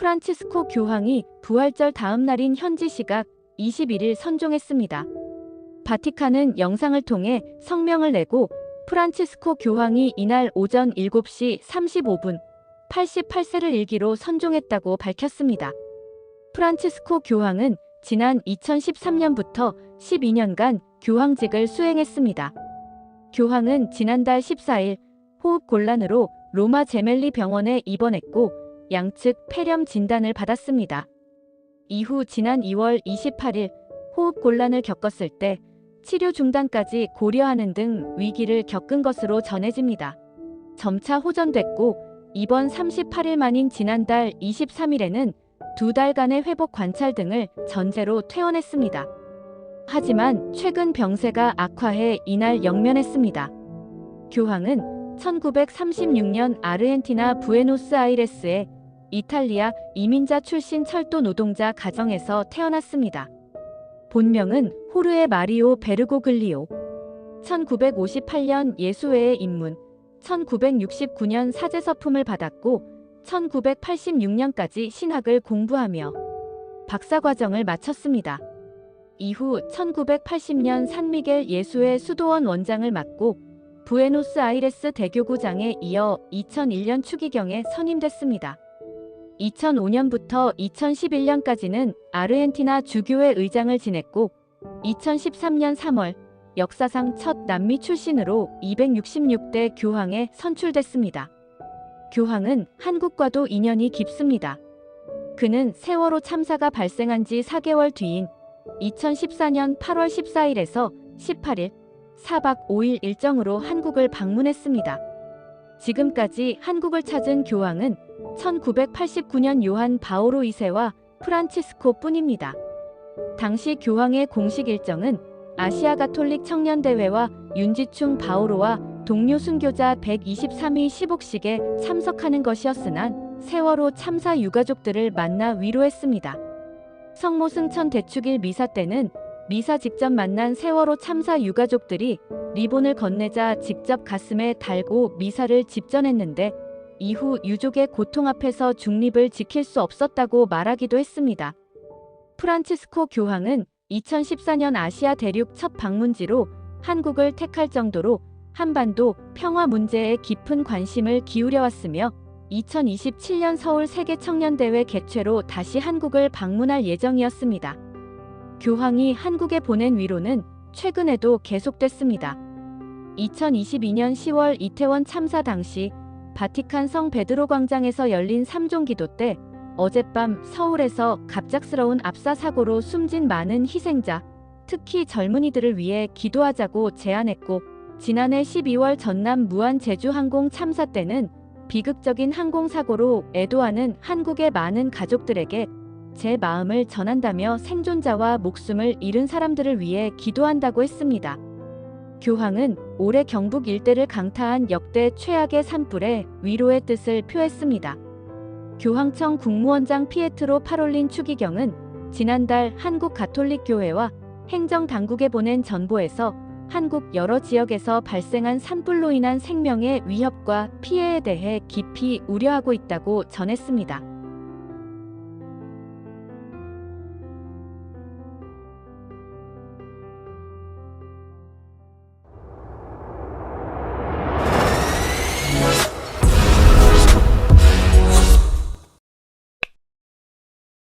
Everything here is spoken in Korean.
프란치스코 교황이 부활절 다음 날인 현지 시각 21일 선종했습니다. 바티칸은 영상을 통해 성명을 내고 프란치스코 교황이 이날 오전 7시 35분 88세를 일기로 선종했다고 밝혔습니다. 프란치스코 교황은 지난 2013년부터 12년간 교황직을 수행했습니다. 교황은 지난달 14일 호흡 곤란으로 로마 제멜리 병원에 입원했고 양측 폐렴 진단을 받았습니다. 이후 지난 2월 28일 호흡 곤란을 겪었을 때 치료 중단까지 고려하는 등 위기를 겪은 것으로 전해집니다. 점차 호전됐고 이번 38일 만인 지난달 23일에는 두 달간의 회복 관찰 등을 전제로 퇴원했습니다. 하지만 최근 병세가 악화해 이날 영면했습니다. 교황은 1936년 아르헨티나 부에노스아이레스의 이탈리아 이민자 출신 철도 노동자 가정에서 태어났습니다. 본명은 호르에 마리오 베르고글리오. 1958년 예수회에 입문, 1969년 사제서품을 받았고 1986년까지 신학을 공부하며 박사과정을 마쳤습니다. 이후 1980년 산미겔 예수회 수도원 원장을 맡고 부에노스 아이레스 대교구장에 이어 2001년 추기경에 선임됐습니다. 2005년부터 2011년까지는 아르헨티나 주교회 의장을 지냈고 2013년 3월 역사상 첫 남미 출신으로 266대 교황에 선출됐습니다. 교황은 한국과도 인연이 깊습니다. 그는 세월호 참사가 발생한 지 4개월 뒤인 2014년 8월 14일에서 18일 4박 5일 일정으로 한국을 방문했습니다. 지금까지 한국을 찾은 교황은 1989년 요한 바오로 2세와 프란치스코 뿐입니다. 당시 교황의 공식 일정은 아시아 가톨릭 청년대회와 윤지충 바오로와 동료 순교자 123위 시복식에 참석하는 것이었으나 세월호 참사 유가족들을 만나 위로했습니다. 성모 승천 대축일 미사 때는 미사 직접 만난 세월호 참사 유가족들이 리본을 건네자 직접 가슴에 달고 미사를 집전했는데 이후 유족의 고통 앞에서 중립을 지킬 수 없었다고 말하기도 했습니다. 프란치스코 교황은 2014년 아시아 대륙 첫 방문지로 한국을 택할 정도로 한반도 평화 문제에 깊은 관심을 기울여 왔으며 2027년 서울 세계 청년대회 개최로 다시 한국을 방문할 예정이었습니다. 교황이 한국에 보낸 위로는 최근에도 계속됐습니다. 2022년 10월 이태원 참사 당시 바티칸 성 베드로 광장에서 열린 3종 기도 때 어젯밤 서울에서 갑작스러운 압사 사고로 숨진 많은 희생자, 특히 젊은이들을 위해 기도하자고 제안했고 지난해 12월 전남 무안 제주항공 참사 때는 비극적인 항공사고로 애도하는 한국의 많은 가족들에게 제 마음을 전한다며 생존자와 목숨을 잃은 사람들을 위해 기도한다고 했습니다. 교황은 올해 경북 일대를 강타한 역대 최악의 산불에 위로의 뜻을 표했습니다. 교황청 국무원장 피에트로 파롤린 추기경은 지난달 한국 가톨릭 교회와 행정 당국에 보낸 전보에서 한국 여러 지역에서 발생한 산불로 인한 생명의 위협과 피해에 대해 깊이 우려하고 있다고 전했습니다.